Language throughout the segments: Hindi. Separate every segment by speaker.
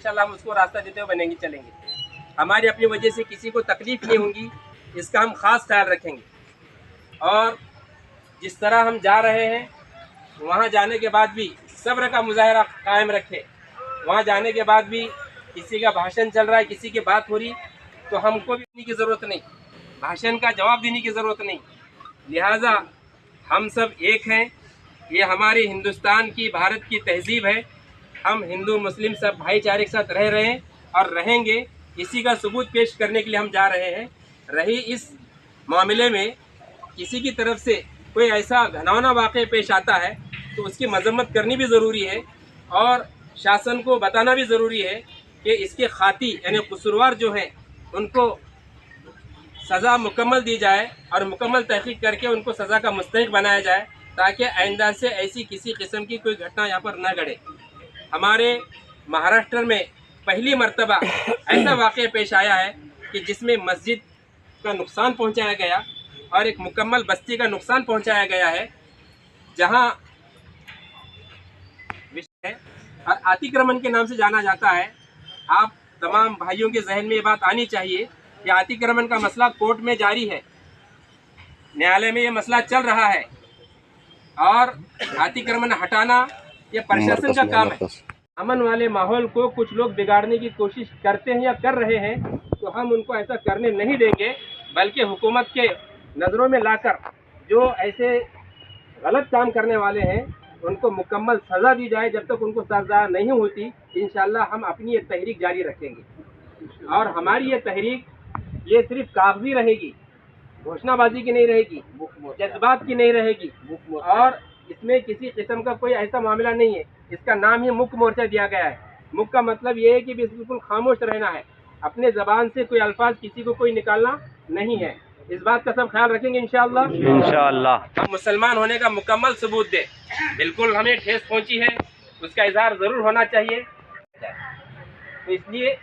Speaker 1: इंशाल्लाह हम उसको रास्ता देते हुए बनेंगे, चलेंगे। हमारी अपनी वजह से किसी को तकलीफ़ नहीं होगी, इसका हम खास ख्याल रखेंगे। और जिस तरह हम जा रहे हैं, वहाँ जाने के बाद भी सब्र का मुजाहरा कायम रखें। वहाँ जाने के बाद भी किसी का भाषण चल रहा है, किसी की बात हो रही तो हमको भी देने की ज़रूरत नहीं। भाषण का जवाब देने की ज़रूरत नहीं। लिहाजा हम सब एक हैं। ये हमारे हिंदुस्तान की, भारत की तहजीब है। हम हिंदू, मुस्लिम सब भाईचारे के साथ रह रहे हैं और रहेंगे। इसी का सबूत पेश करने के लिए हम जा रहे हैं। रही इस मामले में किसी की तरफ़ से कोई ऐसा घनौना वाक़ पेश आता है तो उसकी मजम्मत करनी भी ज़रूरी है और शासन को बताना भी ज़रूरी है कि इसके खाती यानी कसूरवार जो हैं, उनको सज़ा मुकम्मल दी जाए और मुकम्मल तहकीक करके उनको सज़ा का मुस्तक बनाया जाए, ताकि आइंदा से ऐसी किसी किस्म की कोई घटना यहाँ पर न घड़े हमारे महाराष्ट्र में पहली मर्तबा ऐसा वाक़ पेश आया है कि जिसमें मस्जिद का नुकसान पहुँचाया गया और एक मुकम्मल बस्ती का नुकसान पहुँचाया गया है, जहाँ विषय है और अतिक्रमण के नाम से जाना जाता है। आप तमाम भाइयों के जहन में ये बात आनी चाहिए कि अतिक्रमण का मसला कोर्ट में जारी है, न्यायालय में ये मसला चल रहा है और अतिक्रमण हटाना ये प्रशासन का काम है। अमन वाले माहौल को कुछ लोग बिगाड़ने की कोशिश करते हैं या कर रहे हैं तो हम उनको ऐसा करने नहीं देंगे बल्कि हुकूमत के नज़रों में लाकर जो ऐसे गलत काम करने वाले हैं उनको मुकम्मल सज़ा दी जाए जब तक उनको सज़ा नहीं होती इन हम अपनी ये तहरीक जारी रखेंगे। और हमारी ये तहरीक ये सिर्फ़ कागज़ी रहेगी घोषणाबाजी की नहीं रहेगी जज्बात की नहीं रहेगी और इसमें किसी किस्म का कोई ऐसा मामला नहीं है। इसका नाम ही मुख्य मोर्चा दिया गया है। मुख्य का मतलब ये है कि बिल्कुल खामोश रहना है। अपने जबान से कोई अल्फाज किसी को कोई निकालना नहीं है। इस बात का सब ख्याल रखेंगे इंशाल्लाह
Speaker 2: इंशाल्लाह
Speaker 1: हम मुसलमान होने का मुकम्मल सबूत दे। बिल्कुल हमें ठेस पहुँची है। उसका इजहार ज़रूर होना चाहिए। तो इसलिए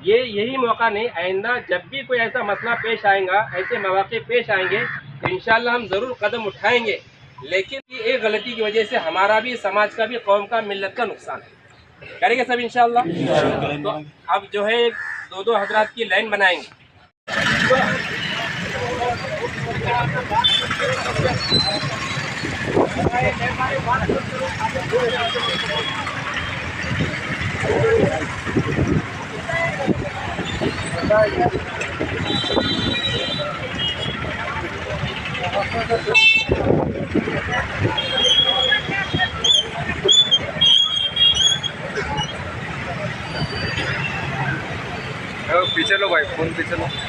Speaker 1: ये यही मौका नहीं आइंदा जब भी कोई ऐसा मसला पेश आएगा ऐसे मौके पेश आएँगे तो इन हम ज़रूर कदम उठाएँगे। लेकिन एक गलती की वजह से हमारा भी, समाज का भी, कौम का मिलत का नुकसान है। करेंगे सब इंशाल्लाह? तो अब जो है दो दो हजरात की लाइन बनाएँगे।
Speaker 2: लो भाई फोन पीछे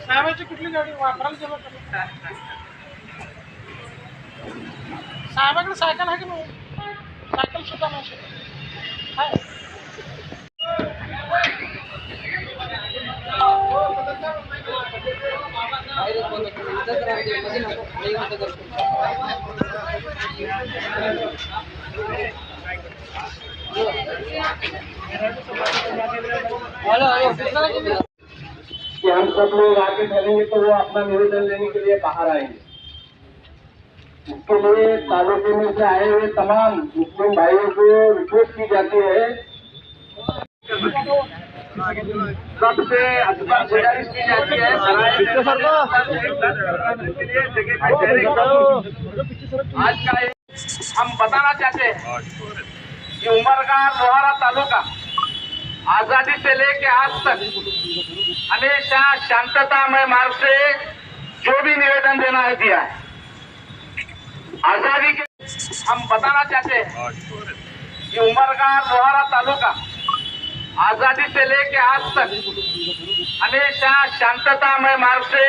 Speaker 3: साहेबाची कुठली गाडी वापरायला गेलो साहेबाकडे कि
Speaker 4: हम सब लोग आगे चलेंगे तो वो अपना निवेदन लेने के लिए बाहर आएँगे। इसके लिए तालुके में से आए हुए तमाम मुस्लिम भाइयों को रिक्वेस्ट की जाती है। सबसे आज का हम बताना चाहते हैं कि उमरगा लोहारा तालुका आज़ादी से लेके आज तक हमेशा शांततामय मार्ग से जो भी निवेदन देना है दिया है आज़ादी के हम बताना चाहते हैं कि उमरगा लोहारा तालुका आज़ादी से लेके आज तक हमेशा शांततामय मार्ग से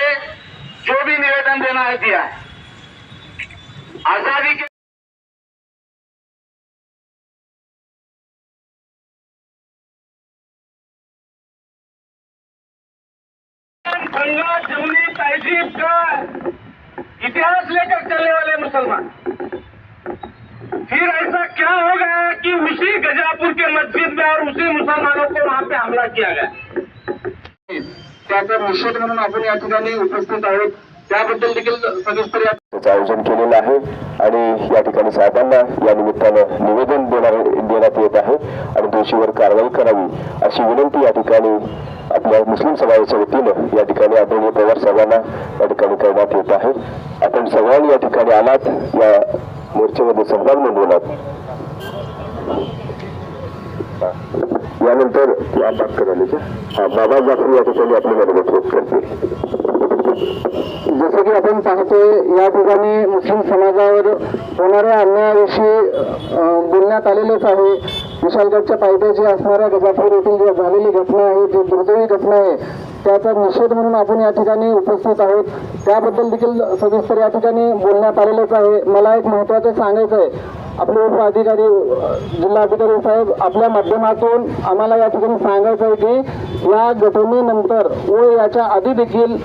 Speaker 4: जो भी निवेदन देना है दिया है। आज़ादी के गंगा, जमुनी तहजीब का इतिहास लेकर चलने वाले मुसलमान। फिर ऐसा क्या हो गया कि उसी गजापुर के मस्जिद में किया गया त्याचा निषेध म्हणून आपण या ठिकाणी उपस्थित आहोत. त्याबद्दल देखील सविस्तर
Speaker 5: त्याचं आयोजन केलेलं आहे. आणि या ठिकाणी साहेबांना या निमित्तानं निवेदन देणार देण्यात येत आहे. आणि दोषीवर कारवाई करावी अशी विनंती या ठिकाणी आपल्या मुस्लिम समाजाच्या वतीनं या ठिकाणी आदरणीय पवार साहेबांना या ठिकाणी करण्यात येत आहे. आपण सगळ्यांनी या ठिकाणी आलात. या मोर्चेमध्ये सहभाग नोंदवलात. यानंतर या बात करायला हा बाबा जाफरी या ठिकाणी आपली मनोगत करते जसं की आपण पाहतोय या ठिकाणी मुस्लिम समाजावर होणाऱ्या अन्यायाविषयी बोलण्यात आलेलंच आहे. विशालगडच्या पायथ्याशी असणाऱ्या गजापूर येथील जी झालेली घटना आहे जी दुर्दैवी घटना आहे त्याचा निषेध म्हणून आपण या ठिकाणी उपस्थित आहोत. त्याबद्दल देखील सविस्तर या ठिकाणी बोलण्यात आलेलंच आहे. मला एक महत्त्वाचं सांगायचं आहे आपले उपअधिकारी जिल्हाधिकारी साहेब आपल्या माध्यमातून आम्हाला या ठिकाणी सांगायचं आहे की या घटनेनंतर व याच्या आधी देखील